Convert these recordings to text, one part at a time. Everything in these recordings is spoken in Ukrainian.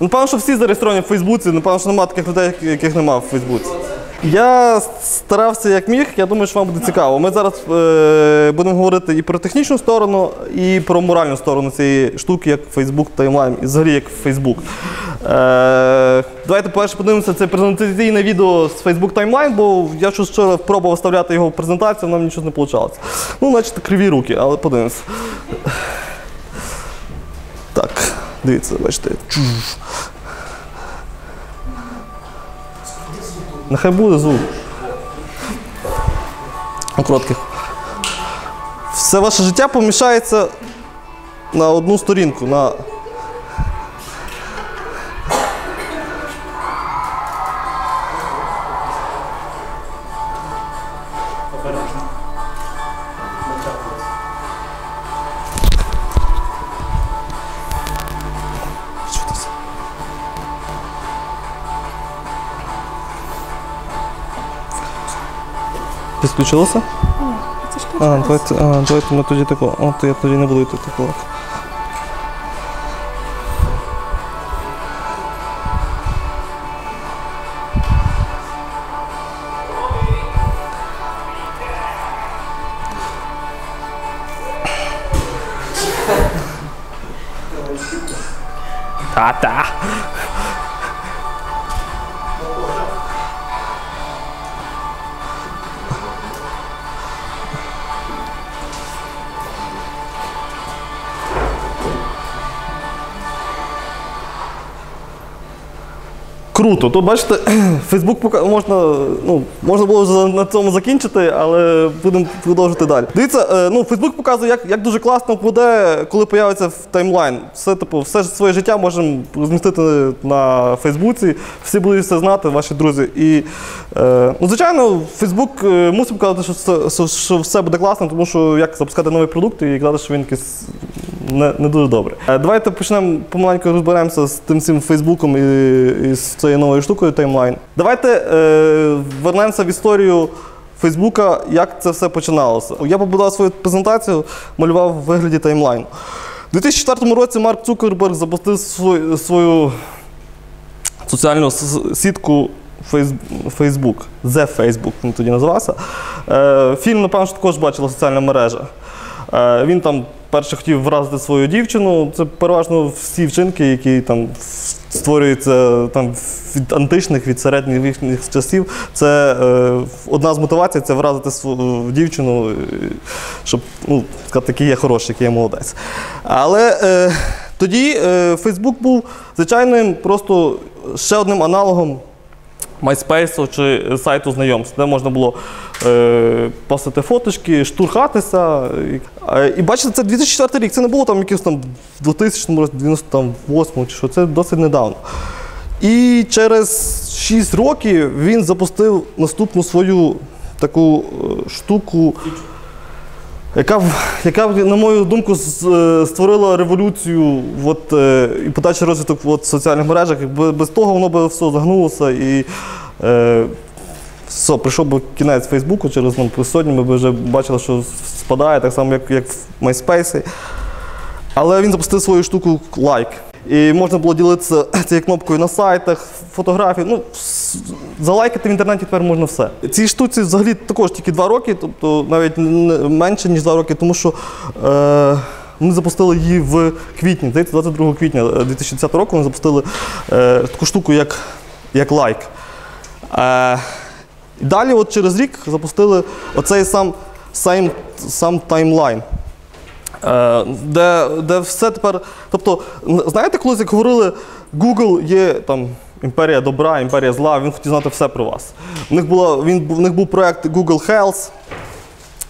Напевно, що всі зареєстровані в Фейсбуці, напевно, що немає таких людей, яких немає в Фейсбуці. Я старався як міг, я думаю, що вам буде цікаво. Ми зараз е, будемо говорити і про технічну сторону, і про моральну сторону цієї штуки, як Facebook Timeline, і взагалі як Facebook. Е, давайте перше подивимося це презентаційне відео з Facebook Timeline, бо я щось вчора пробував вставляти його в презентацію, нам нічого не вийшло. Ну, значить, криві руки, але подивимося. Так, дивіться, бачите. Нехай буде звук. На коротких. Все ваше життя помішається на одну сторінку. На... Підключилося? Це ж А, давайте, а, давайте ми тоді тако. От я тоді не буду йти тако. Та-та. Круто. Тут бачите, Фейсбук пока можна, ну, можна було на цьому закінчити, але будемо продовжити далі. Дивіться, е, ну, Фейсбук показує, як, як дуже класно буде, коли появиться таймлайн. Все, типу, все своє життя можемо розмістити на Фейсбуці, всі будуть все знати, ваші друзі. І, е, ну, звичайно, Фейсбук мусить показати, що, все- що, все буде класно, тому що як запускати новий продукт і казати, що він якийсь не, не дуже добре. Давайте почнемо помаленьку розберемося з тим всім Фейсбуком і, і з цією новою штукою таймлайн. Давайте е, вернемося в історію Фейсбука, як це все починалося. Я побудував свою презентацію, малював в вигляді таймлайну. У 2004 році Марк Цукерберг запустив свою, свою соціальну сітку Фейс- Facebook, The Facebook він тоді називався. Е, фільм, напевно, також бачила соціальна мережа. Е, він там перше хотів вразити свою дівчину. Це переважно всі вчинки, які там створюються там, від античних, від середніх часів. Це е, одна з мотивацій це вразити свою дівчину, е, щоб ну, сказати, який я хороший, який я молодець. Але е, тоді е, Фейсбук був звичайним просто ще одним аналогом MySpace чи сайту знайомств, де можна було е, постати фоточки, штурхатися. І, е, бачите, це 2004 рік, це не було там якийсь там в 2000 році, 98 чи що, це досить недавно. І через 6 років він запустив наступну свою таку е, штуку, яка, яка, на мою думку, створила революцію от, е, і подальший розвиток от, соціальних мережах. Без того воно би все загнулося і е, все, прийшов би кінець Фейсбуку через ну, сьогодні ми б вже бачили, що спадає, так само, як, як в MySpace. Але він запустив свою штуку лайк. І можна було ділитися цією кнопкою на сайтах, фотографії. Ну, залайкати в інтернеті тепер можна все. Цій штуці взагалі також тільки два роки, тобто навіть менше, ніж два роки, тому що е, ми запустили її в квітні, здається, 22 квітня е, 2010 року вони запустили е, таку штуку, як, як лайк. Е, далі, от через рік, запустили оцей сам, сам, сам таймлайн. Е, де, де все тепер. Тобто, знаєте, колись як говорили, Google є там. Імперія добра, імперія зла, він хотів знати все про вас. У них, була, він, у них був проєкт Google Health,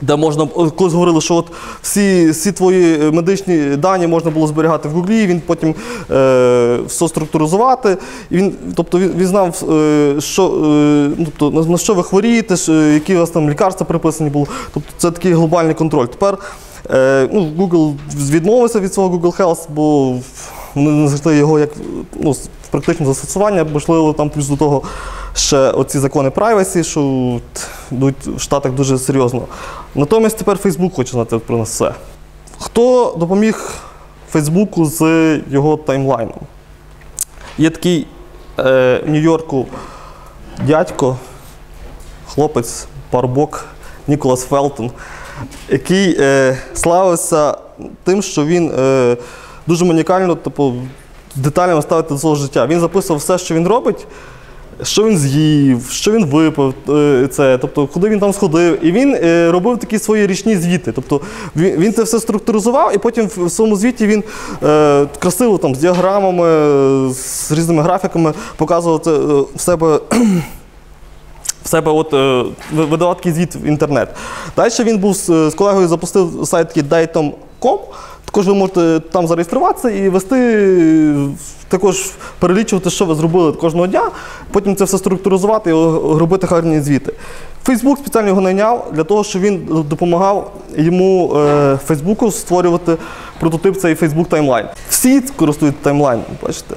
де можна колись говорили, що от всі, всі твої е, медичні дані можна було зберігати в Гуглі, він потім е, все структуризувати. І він, тобто він, він знав, е, що, е, ну, тобто, на, що ви хворієте, які у вас там лікарства приписані були. Тобто це такий глобальний контроль. Тепер е, ну, Google відмовився від свого Google Health, бо вони не знайшли його як ну, практичне застосування, можливо, там плюс до того ще оці закони privacy, що йдуть в Штатах дуже серйозно. Натомість тепер Facebook хоче знати про нас все. Хто допоміг Фейсбуку з його таймлайном? Є такий е, в Нью-Йорку дядько, хлопець, парубок Ніколас Фелтон, який е, славився тим, що він е, дуже манікально, типу, детально ставити до свого життя. Він записував все, що він робить. Що він з'їв, що він випив, е, це, тобто, куди він там сходив. І він е, робив такі свої річні звіти. Тобто він, це все структуризував, і потім в своєму звіті він е, красиво там, з діаграмами, з різними графіками показував це в себе. В себе от видавав такий звіт в інтернет. Далі він був з, колегою запустив сайт datum.com. Також ви можете там зареєструватися і вести, також перелічувати, що ви зробили кожного дня, потім це все структуризувати і робити гарні звіти. Фейсбук спеціально його найняв для того, щоб він допомагав йому е, Фейсбуку створювати прототип цей Facebook таймлайн. Всі користують таймлайном, бачите.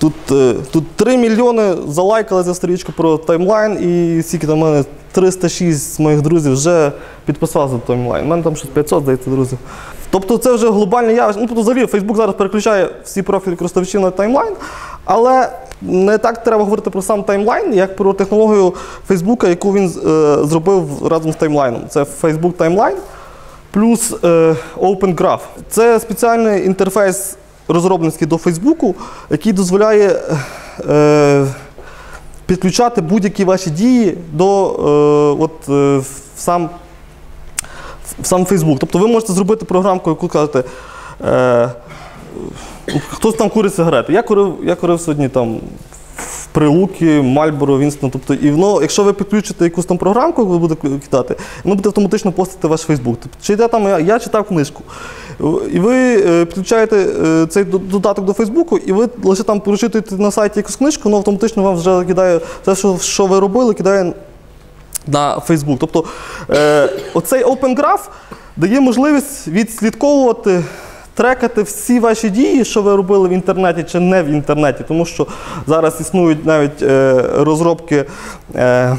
Тут, е, тут 3 мільйони залайкали за сторічку про таймлайн, і скільки там мене 306 моїх друзів вже підписалися за таймлайн. У мене там щось 500, здається, друзів. Тобто це вже глобальне явище. Ну, тобто, взагалі, Facebook зараз переключає всі профілі користувачів на таймлайн, але не так треба говорити про сам таймлайн, як про технологію Facebook, яку він е, зробив разом з таймлайном. Це Facebook Timeline плюс е, Open Graph. Це спеціальний інтерфейс розробницький до Фейсбуку, який дозволяє е, підключати будь-які ваші дії до е, от, е, в сам, в сам Facebook. Тобто ви можете зробити програмку, яку кажете. Е, Хтось там курить сигарети. Я курив, я курив сьогодні там в Прилуки, Мальборо, Вінстон. Тобто, і воно, якщо ви підключите якусь там програмку, яку ви будете кидати, воно буде автоматично постити ваш Фейсбук. Тобто, чи йде там, я, я читав книжку. І ви е, підключаєте е, цей додаток до Фейсбуку, і ви лише там прочитуєте на сайті якусь книжку, воно автоматично вам вже кидає все, що, що ви робили, кидає на Facebook. Тобто е, оцей Open Graph дає можливість відслідковувати, трекати всі ваші дії, що ви робили в інтернеті чи не в інтернеті, тому що зараз існують навіть е, розробки. Е,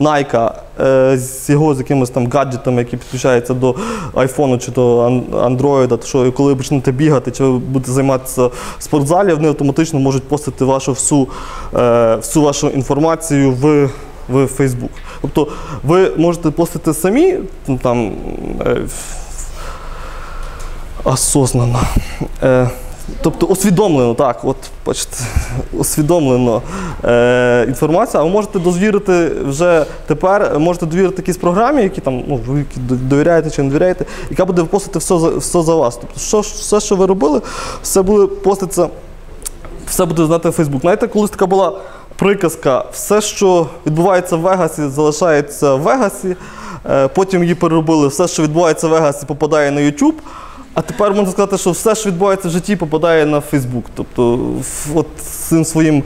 Nike е, з його з якимись там гаджетами, які підключаються до айфону чи до ан- Android, то що коли ви почнете бігати, чи ви будете займатися в спортзалі, вони автоматично можуть постити вашу всю, е, всю вашу інформацію в, в Facebook. Тобто ви можете постити самі ну, там е, осознанно. Е, Тобто усвідомлено, так, от бачите, усвідомлено е, інформація, а ви можете дозвірити вже тепер, можете довірити якійсь програмі, які там, ну, ви довіряєте чи не довіряєте, яка буде постити все все за вас. Тобто, що, все, що ви робили, все буде поститися все буде знати Фейсбук. Знаєте, колись така була приказка: все, що відбувається в Вегасі, залишається в Вегасі. Е, Потім її переробили, все, що відбувається в Вегасі, попадає на YouTube. А тепер можна сказати, що все, що відбувається в житті, попадає на Фейсбук. Тобто, от цим своїм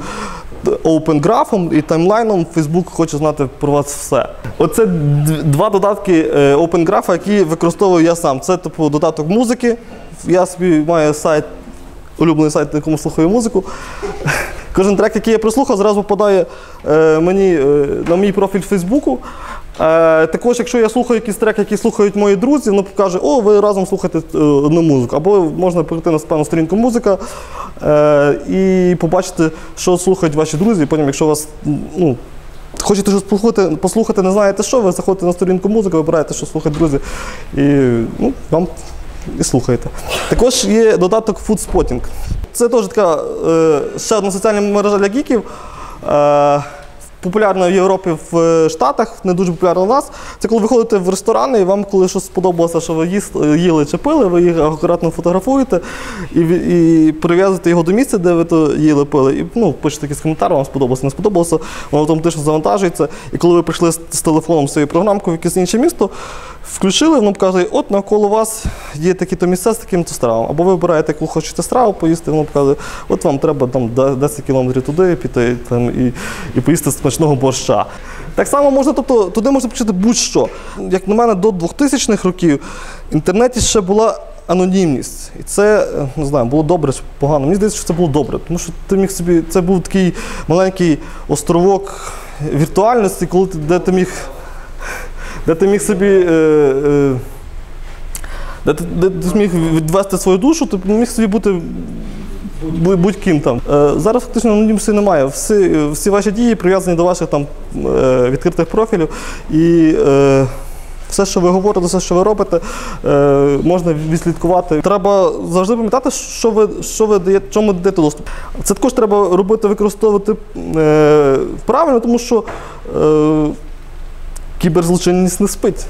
Open графом і таймлайном Facebook хоче знати про вас все. Оце два додатки е, Open Graph, які використовую я сам. Це типу додаток музики. Я собі маю сайт улюблений сайт, на якому слухаю музику. Кожен трек, який я прослухав, зразу попадає е, мені е, на мій профіль Фейсбуку. Е, також, якщо я слухаю якийсь трек, який слухають мої друзі, воно покаже, о, ви разом слухаєте одну музику. Або можна перейти на певну сторінку музика і побачити, що слухають ваші друзі. І потім, якщо вас ну, хочете щось послухати, послухати, не знаєте що, ви заходите на сторінку музики, вибираєте, що слухають друзі, і ну, вам і слухаєте. Також є додаток Foodspotting. Це теж така е, ще одна соціальна мережа для гіків. Е, популярна в Європі, в Штатах, не дуже популярна у нас. Це коли ви ходите в ресторани, і вам, коли щось сподобалося, що ви їли чи пили, ви їх акуратно фотографуєте і, і прив'язуєте його до місця, де ви то їли пили. І ну, пишете якийсь коментар, вам сподобалося, не сподобалося, воно автоматично завантажується. І коли ви прийшли з телефоном своєю програмкою в якесь інше місто, включили, воно показує, от навколо вас є такі-то місця з таким-то стравом. Або ви вибираєте, яку хочете страву поїсти, воно показує, от вам треба там 10 кілометрів туди піти там, і, і поїсти смачного борща. Так само можна, тобто, туди можна почати будь-що. Як на мене, до 2000-х років в інтернеті ще була анонімність. І це не знаю, було добре чи погано. Мені здається, що це було добре, тому що ти міг собі, це був такий маленький островок віртуальності, коли ти, де ти міг де ти міг собі. Е, е, де ти, де ти міг відвести свою душу, ти міг собі бути будь- будь-ким там. Е, Зараз фактично анонімності немає. Всі, всі ваші дії прив'язані до ваших там е, відкритих профілів. І е, все, що ви говорите, все, що ви робите, е, можна відслідкувати. Треба завжди пам'ятати, що ви, що ви даєте, чому даєте доступ. Це також треба робити, використовувати е, правильно, тому що е, кіберзлочинність не спить.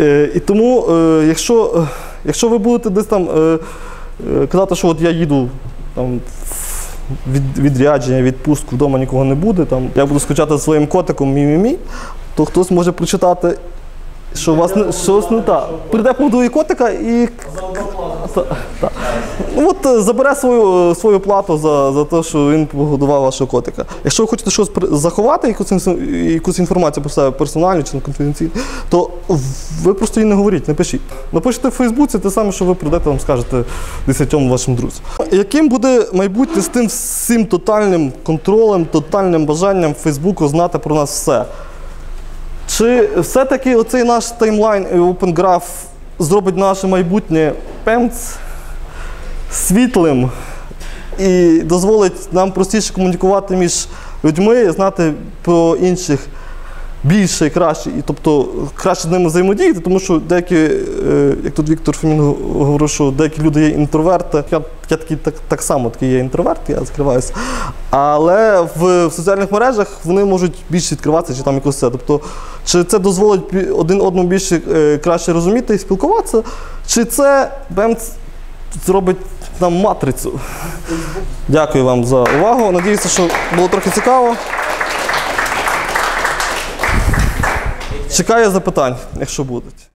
Е, і тому, е, якщо, е, якщо ви будете десь там казати, що от я їду там, від, відрядження, відпустку, вдома нікого не буде, там, я буду скучати своїм котиком мі-мі-мі, то хтось може прочитати, що у вас не, що у вас не так. Прийде погодує котика і. Та- та. Ну от е, забере свою, е, свою плату за, за те, що він погодував вашого котика. Якщо ви хочете щось заховати, якусь, якусь інформацію про себе персональну чи конфіденційну, то ви просто її не говоріть, не пишіть. Напишете в Фейсбуці те саме, що ви прийдете, вам скажете десятьом вашим друзям. Яким буде майбутнє з тим всім тотальним контролем, тотальним бажанням Фейсбуку знати про нас все? Чи все-таки оцей наш таймлайн і Open Graph зробить наше майбутнє пемц світлим і дозволить нам простіше комунікувати між людьми, знати про інших більше і краще, і тобто краще з ними взаємодіяти, тому що деякі, е, як тут Віктор Фомін говорив, що деякі люди є інтроверти. Я, я такий так, так само такий є інтроверт, я закриваюся. Але в, в соціальних мережах вони можуть більше відкриватися, чи там якось це. Тобто, чи це дозволить один одному більше е, краще розуміти і спілкуватися, чи це бемц зробить нам матрицю. Дякую вам за увагу. Надіюся, що було трохи цікаво. Чекаю запитань, якщо будуть.